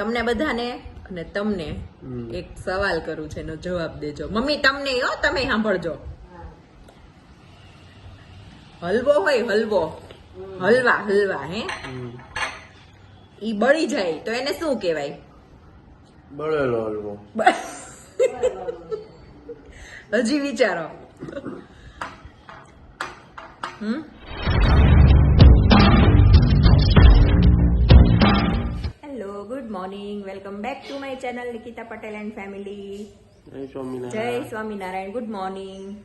તમને બધાને અને તમને એક સવાલ કરું છે એનો જવાબ દેજો. મમ્મી તમને હો તમે સાંભળજો. હલવો હોય હલવો. હલવા હલવા હે. ઈ બળી જાય તો એને શું કહેવાય? બળેલો હલવો. હજી વિચારો. હમ? Good morning welcome back to my channel Nikita Patel and family જય સ્વામિનારાયણ. ગુડ મોર્નિંગ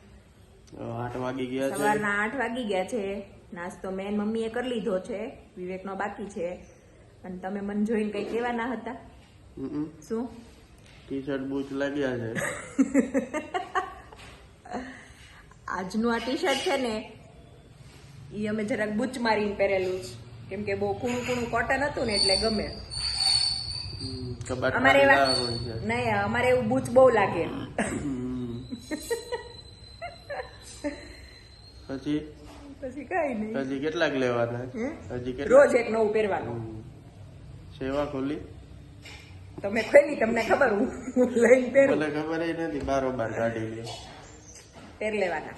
આઠ વાગી ગયા છે. સવારના આઠ વાગી ગયા છે. નાસ્તો મેન મમ્મીએ કરી લીધો છે. વિવેકનો બાકી છે. અને તમે મને જોઈને કઈ કહેવાના હતા? શું? ટી શર્ટ બૂચ લાગ્યા છે. આજનું આ ટી શર્ટ છે ને એ અમે જરાક બૂચ મારીને પહેરેલું છે. કેમ કે બહુ કૂણું કૂણું કોટન હતું ને એટલે ગમે. અમારે એવા નહીં અમારે એવું બૂચ બહુ લાગે. પછી? પછી કઈ નહીં. હજી કેટલાક લેવાના? હજી રોજ એક નવું પહેરવાનું સેવા ખોલી? તમે ખોલી તમને ખબર હું લઈને પહેરું. મને ખબર એ નથી બારોબાર કાઢી લે પહેર લેવાના.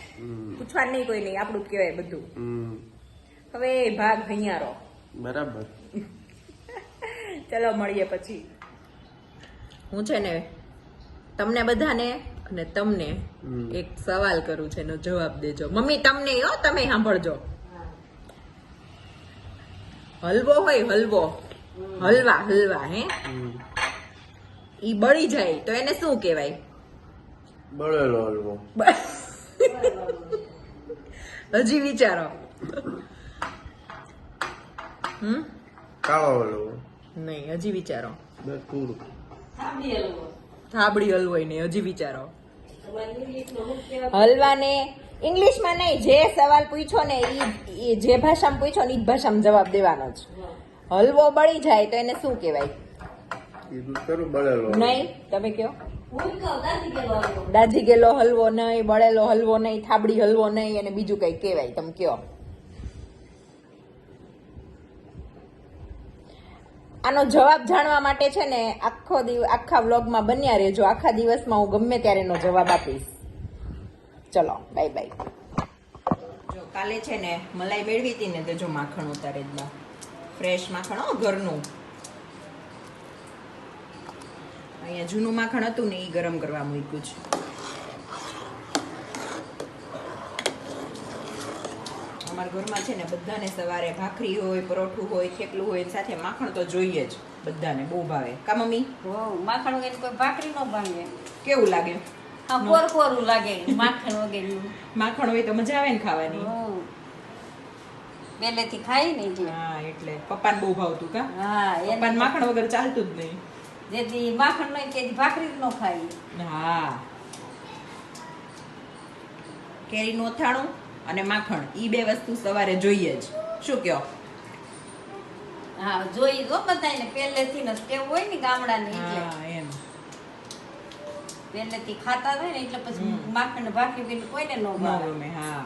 પૂછવા પૂછવાનું નહીં કોઈ નહીં આપણું જ કહેવાય બધું. હવે ભાગ ભૈયારો બરાબર. ચલો મળીએ પછી. હું છે ને તમને બધાને અને તમને એક સવાલ કરું છે એનો જવાબ દેજો. મમ્મી તમને હો તમે સાંભળજો. હલવો હોય હલવો. હલવા હલવા હે? ઈ બળી જાય તો એને શું કહેવાય? બળેલો હલવો. હજી વિચારો. હમ? કાળો હલવો. નહીં હજી વિચારો. બસ થાબડી હલવો. નહીં હજી વિચારો. હલવાને ઇંગ્લિશમાં નહીં જે સવાલ પૂછો ને ઈ ઈ જે ભાષામાં પૂછો ને એ જ ભાષામાં જવાબ દેવાનો છે હલવો બળી જાય તો એને શું કહેવાય. નહીં તમે કહો. દાજી ગયેલો હલવો. નહીં બળેલો હલવો નહીં થાબડી હલવો નહીં અને બીજું કઈ કહેવાય તમે કયો આનો જવાબ જાણવા માટે છે ને આખો દિવસ આખા વ્લોગમાં બન્યા રહેજો. આખા દિવસમાં હું ગમે ત્યારે એનો જવાબ આપીશ. ચલો બાય બાય જો કાલે છે ને મલાઈ મેળવી હતી ને તો જો માખણ ઉતારે જ ફ્રેશ માખણ, હો, ઘરનું. અહીંયા જૂનું માખણ હતું ને એ ગરમ કરવા મૂક્યું છે. અમારા ઘરમાં છે ને બધાને સવારે ભાખરી હોય પરોઠું હોય થેપલું હોય સાથે માખણ તો જોઈએ જ બધાને બહુ ભાવે. કા મમ્મી? માખણ વગર કોઈ ભાખરી ન ભાંગે કેવું લાગે? કોર કોરું લાગે માખણ વગેરે. માખણ હોય તો મજા આવે ને ખાવાની? પહેલેથી ખાઈ ને એટલે. હા એટલે. પપ્પાને બહુ ભાવતું કા? હા પપ્પાને માખણ વગર ચાલતું જ નહીં. જેથી માખણ નહીં તેથી ભાખરી જ ન ખાઈ હા. કેરીનું અથાણું અને માખણ એ બે વસ્તુ સવારે જોઈએ જ. શું કયો? હા જોઈ જો બધાને પહેલેથી ને ટેવ હોય ને ગામડાની એટલે. એમ. પહેલેથી ખાતા હોય ને એટલે પછી માખણ ભાખરી વગર કોઈને ન ન ગમે હા.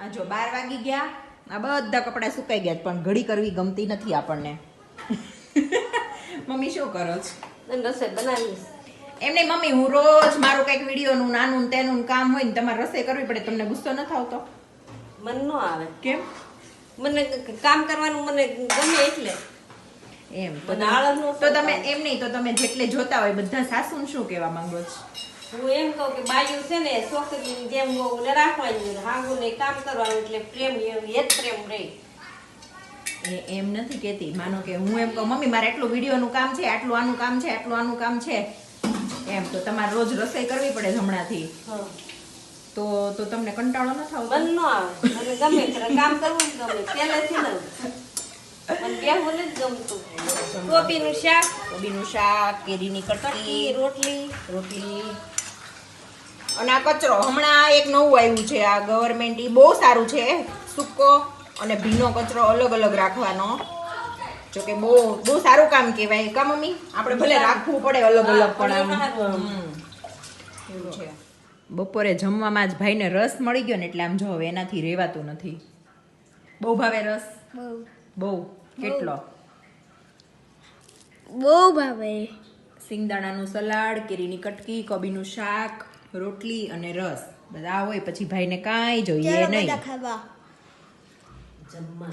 આ જો બાર વાગી ગયા આ બધા કપડા સુકાઈ ગયા પણ ઘડી કરવી ગમતી નથી આપણને. મમ્મી શું કરો છો? રસોઈ બનાવીશ. એમને મમ્મી હું રોજ મારું કંઈક વિડીયોનું નાનું તેનું કામ હોય ને તમારે રસોઈ કરવી પડે તમને ગુસ્સો ન આવતો મન ન આવે. કેમ? મને કામ કરવાનું મને ગમે એટલે. એમ તો નો તમે એમ નહીં તો તમે જેટલે જોતા હોય બધા સાસુને શું કહેવા માંગો છો? હું એમ કહું કે બાયું છે ને છોકરીની જેમ વહુને રાખવાની હાંગુ ને કામ કરવાનું એટલે પ્રેમ એ જ પ્રેમ રહે એ એમ નથી કહેતી. માનો કે હું એમ કહું મમ્મી મારે એટલું વિડીયોનું કામ છે આટલું આનું કામ છે આટલું આનું કામ છે. એમ તો તમારે રોજ રસોઈ કરવી પડે હમણાંથી. તો તો તમને કંટાળો ન થાવ? મન ન આવે. મને ગમે કામ કરવું જ ગમે. પહેલેથી ન. ગમતું. કોબીનું શાક. કોબીનું શાક કેરીની કટકી રોટલી. રોટલી. અને આ કચરો. હમણાં એક નવું આવ્યું છે. આ ગવર્મેન્ટ એ બહુ સારું છે. સૂકો અને ભીનો કચરો અલગ અલગ રાખવાનો. જો કે બહુ બહુ સારું કામ કહેવાય. કા મમ્મી? આપણે ભલે રાખવું પડે અલગ અલગ પણ આમ છે. બપોરે જમવામાં જ ભાઈને રસ મળી ગયો ને એટલે આમ જો હવે એનાથી રહેવાતું નથી. બહુ ભાવે રસ? બહુ. કેટલો? બહુ ભાવે. સિંગદાણાનું સલાડ કેરીની કટકી કોબીનું શાક રોટલી અને રસ. બધા હોય પછી ભાઈને કાંઈ જોઈએ નહીં. જમવા.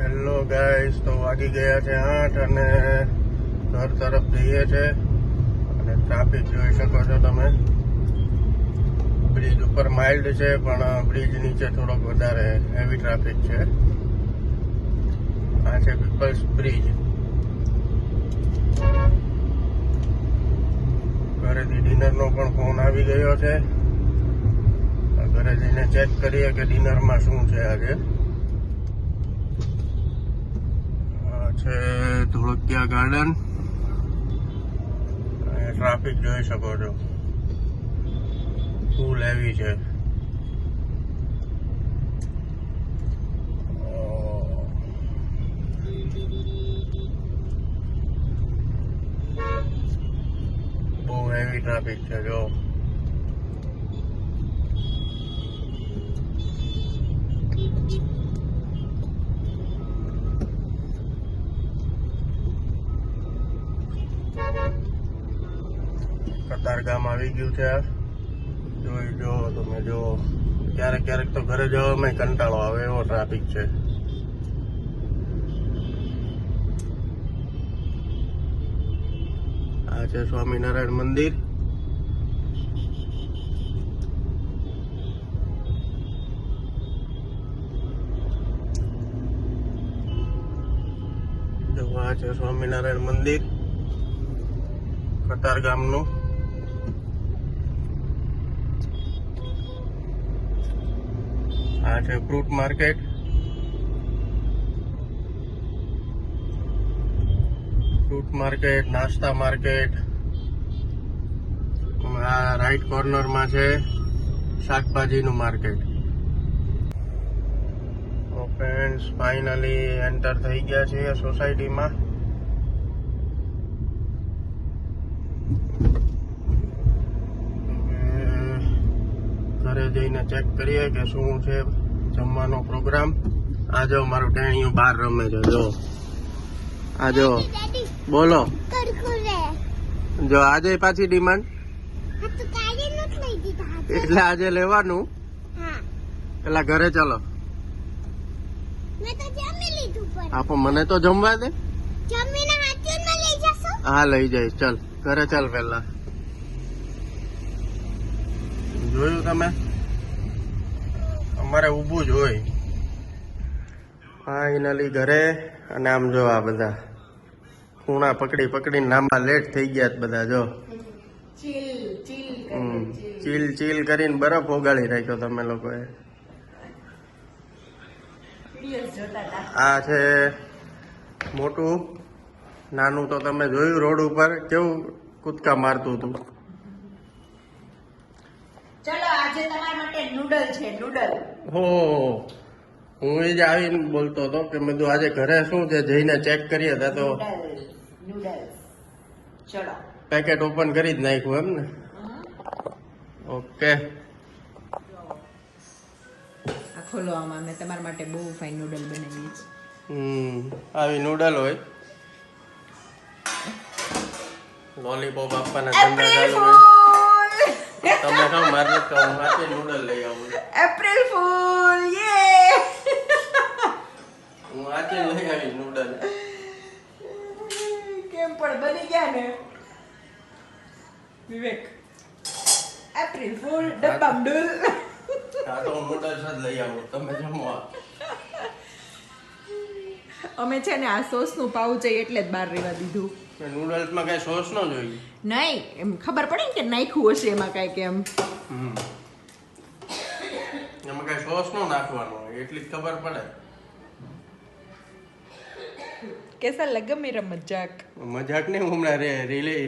હેલો ગાઈસ તો વાગી ગયા છે આઠ અને ઘર તરફ જઈએ છે. અને ટ્રાફિક જોઈ શકો છો તમે. બ્રિજ ઉપર માઇલ્ડ છે, પણ બ્રિજ નીચે થોડોક વધારે હેવી ટ્રાફિક છે. આ છે પીપલ્સ બ્રિજ ઘરેથી ડિનરનો પણ ફોન આવી ગયો છે. ઘરે જઈને ચેક કરીએ કે ડિનરમાં શું છે આજે આ છે ધોળકિયા ગાર્ડન ટ્રાફિક જોઈ શકો છો. ફૂલ હેવી છે. બહુ હેવી ટ્રાફિક છે જો. કતારગામ આવી ગયું છે જોઈ જો, તમે જો. ક્યારેક ક્યારેક તો ઘરે જવામાં કંટાળો આવે એવો ટ્રાફિક છે. આ છે સ્વામિનારાયણ મંદિર. આ છે સ્વામિનારાયણ મંદિર. કતાર ગામનું. આ છે ફ્રૂટ માર્કેટ ફ્રૂટ માર્કેટ નાસ્તા માર્કેટ આ રાઈટ કોર્નરમાં છે શાકભાજીનું માર્કેટ ફ્રેન્ડ્સ ફાઇનલી એન્ટર થઈ ગયા છીએ સોસાયટીમાં હવે જઈને ચેક કરીએ કે શું છે જમવાનો પ્રોગ્રામ આ મારું ટેણીયું બહાર રમે છે, જો. આ જો. બોલો. જો આજે પાછી ડિમાન્ડ. એટલે આજે લેવાનું? પેલા ઘરે ચાલો. આપો, મને તો જમવા દે. હા, લઈ જઈશ. ચાલ, ઘરે ચાલ પેલા જોયું તમે? અમારે ઊભું જ હોય. ફાઇનલી ઘરે અને આમ જો આ બધા. ખૂણા પકડી પકડીને લાંબા લેટ થઈ ગયા બધા જો. હમ. ચીલ ચીલ કરીને બરફ ઓગાળી રાખ્યો તમે લોકોએ. આ છે મોટું. નાનું તો તમે જોયું રોડ ઉપર કેવું કૂદકા મારતું હતું. ચલો આજે નૂડલ છે નૂડલ હો હું એ જ આવીને બોલતો હતો કે મેં કીધું આજે ઘરે શું છે? જઈને ચેક કરીએ હતા તો નૂડલ નૂડલ્સ ચલો. પેકેટ ઓપન કરી જ નાખ્યું એમ ને ઓકે આ ખોલો આમાં. મેં તમારા માટે બહુ ફાઇન નૂડલ બનાવી છે. હમ આવી નૂડલ હોય. લોલીપોપ આપવાના ધંધા ચાલુ હોય. તમે કહો મારે કહું હું નૂડલ લઈ આવું એપ્રિલ ફૂલ યે હું આજે લઈ આવી નૂડલ કેમ પણ બની ગયા ને? વિવેક. એપ્રિલ ફૂલ ડબ્બા ડુલ આ તો હું નૂડલ્સ જ લઈ આવું. તમે જમવા અમે છે ને આ સોસનું પાઉચ એટલે જ બહાર રહેવા દીધું. નૂડલ્સમાં કઈ સોસ ન જોઈએ. નહીં એમ ખબર પડે ને કે નાખ્યું હશે એમાં કઈ એમ. એમાં કઈ સોસ નો નાખવાનો એટલી જ ખબર પડે. કેસા લગે મેરા મજાક. મજાક ને હું હમણાં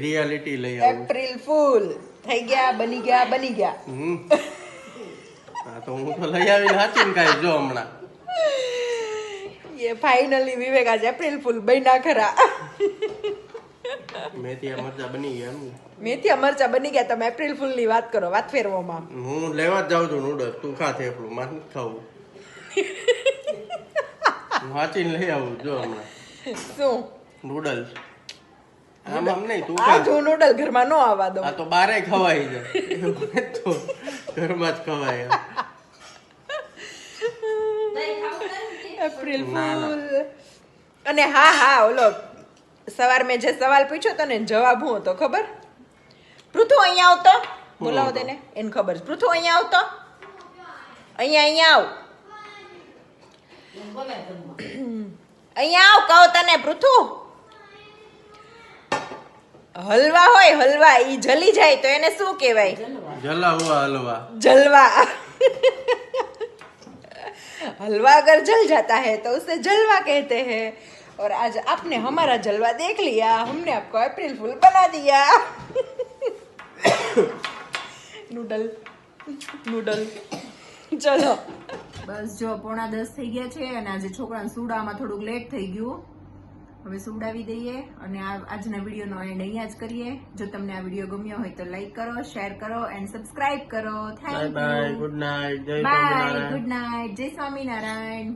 રિયાલિટી લઈ આવું. એપ્રિલ ફૂલ થઈ ગયા બની ગયા બની ગયા. હમ. હા તો હું તો લઈ આવી હાચીને કાઈ જો હમણાં. એ ફાઇનલી વિવેક આજે એપ્રિલ ફૂલ બન્યા ખરા. મેથી મરચા બની ગયા એમ મરચા બની ગયા. તમે એપ્રિલ ફૂલની વાત કરો વાત ફેરવામાં હું લેવા જ જાઉં છું નૂડલ તું ખા થેપલું મારે નથી ખાવું. વાંચીને લઈ આવું જો હમણાં. શું? નૂડલ્સ આમ આમ નહીં તું આ. જો નૂડલ ઘરમાં નો આવવા દો આ તો બારે ખવાય છે. તો ઘરમાં જ ખવાય નહીં ખાવું નથી? એપ્રિલ ફૂલ અને હા હા ઓલો સવાર મેં જે સવાલ પૂછ્યો તને જવાબ હું હતો ખબર? પૃથુ અહીંયા આવતો? બોલાવો તેને એને ખબર છે. પૃથુ અહીંયા આવતો? અહીંયા અહીંયા આવ. અહીંયા આવ કહો તને પૃથુ. હલવા હોય હલવા. ઈ જલી જાય તો એને શું કહેવાય? જલા જલવા. हलवा अगर जल जाता है तो उसे जलवा कहते हैं और आज आपने हमारा जलवा देख लिया हमने आपको अप्रैल फूल बना दिया नूडल नूडल ચલો બસ જો પોણા દસ થઈ ગયા છે અને આજે છોકરાને સુડામાં થોડુંક લેટ થઈ ગયું હવે સુવડાવી દઈએ અને આ આજના વિડીયોનો એન્ડ અહીંયા જ કરીએ. જો તમને આ વીડિયો ગમ્યો હોય તો લાઈક કરો શેર કરો એન્ડ સબસ્ક્રાઇબ કરો. થેન્ક યુ ગુડ નાઇટ જય બાય ગુડ નાઇટ જય સ્વામિનારાયણ.